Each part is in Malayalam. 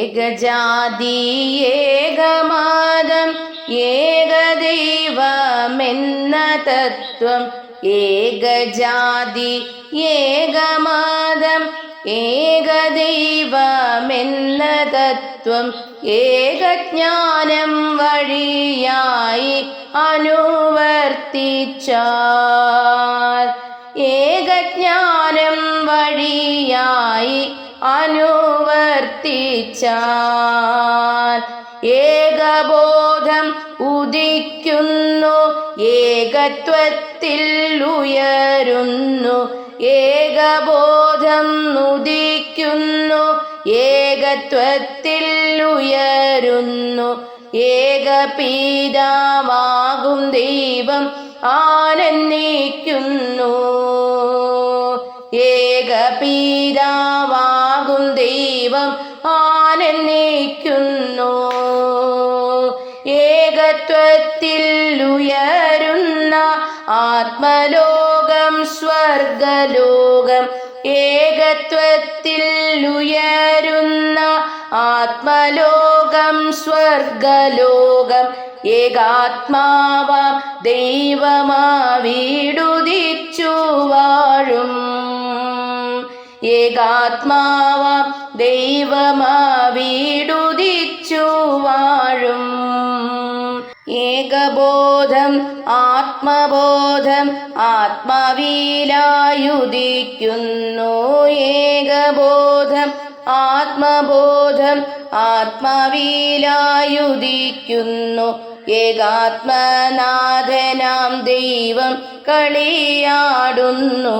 ഏകജാതി ഏകമാദം ഏകദൈവമെന്ന തത്വം. ഏകജാതി ഏകമാദം ഏകദൈവമെന്ന തത്വം. ഏകജ്ഞാനം വഴിയായി അനുവർത്തിച്ചാൽ. ഏകജ്ഞാനം വഴിയായി അനുവർത്തിച്ചാൽ ഏകബോധം ഉദിക്കുന്നു ഏകത്വത്തിൽ ഉയരുന്നു ഏകബോധം ഉദിക്കുന്നു ഏകത്വത്തിൽ ഉയരുന്നു ഏകപീതാവാകും ദൈവം ആനന്ദിക്കുന്നു ഏകപീതാവാകും ഏകത്വത്തിൽ ഉയരുന്ന ആത്മലോകം സ്വർഗലോകം ഏകത്വത്തിൽ ഉയരുന്ന ആത്മലോകം സ്വർഗലോകം ഏകാത്മാവാം ദൈവമാവിടുതിച്ചു വാഴും ഏകാത്മാവാം ദൈവമാവിടുദിച്ചു ആത്മബോധം ആത്മാവിലായുദിക്കുന്നു ഏകബോധം ആത്മബോധം ആത്മാവിലായുദിക്കുന്നു ഏകാത്മനാഥനാം ദൈവം കളിയാടുന്നു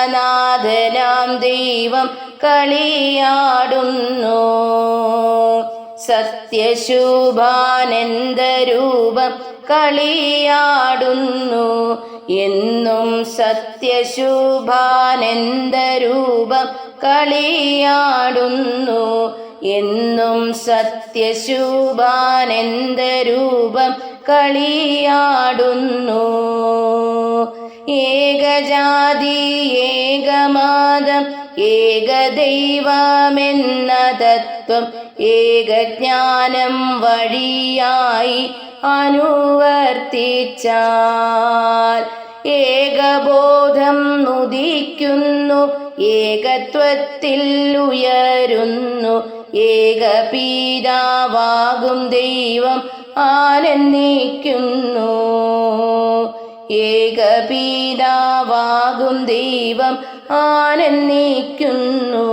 ഏകാത്മനാഥനാം ദൈവം കളിയാടുന്നു സത്യശുഭാനന്ദരൂപം കളിയാടുന്നു. എന്നും സത്യശുഭാനന്ദരൂപം കളിയാടുന്നു. എന്നും സത്യശുഭാനന്ദരൂപം കളിയാടുന്നു. ഏകജാതി ഏകമാദം ഏകദൈവമെന്ന തത്വം ഏകജ്ഞാനം വഴിയായി അനുവർത്തിച്ചാൽ ഏകബോധം ഉദിക്കുന്നു ഏകത്വത്തിൽ ഉയരുന്നു ഏകപീതാവാകും ദൈവം ആനന്ദിക്കുന്നു ഏകപീതാവാകും ദൈവം ആനന്ദിക്കുന്നു.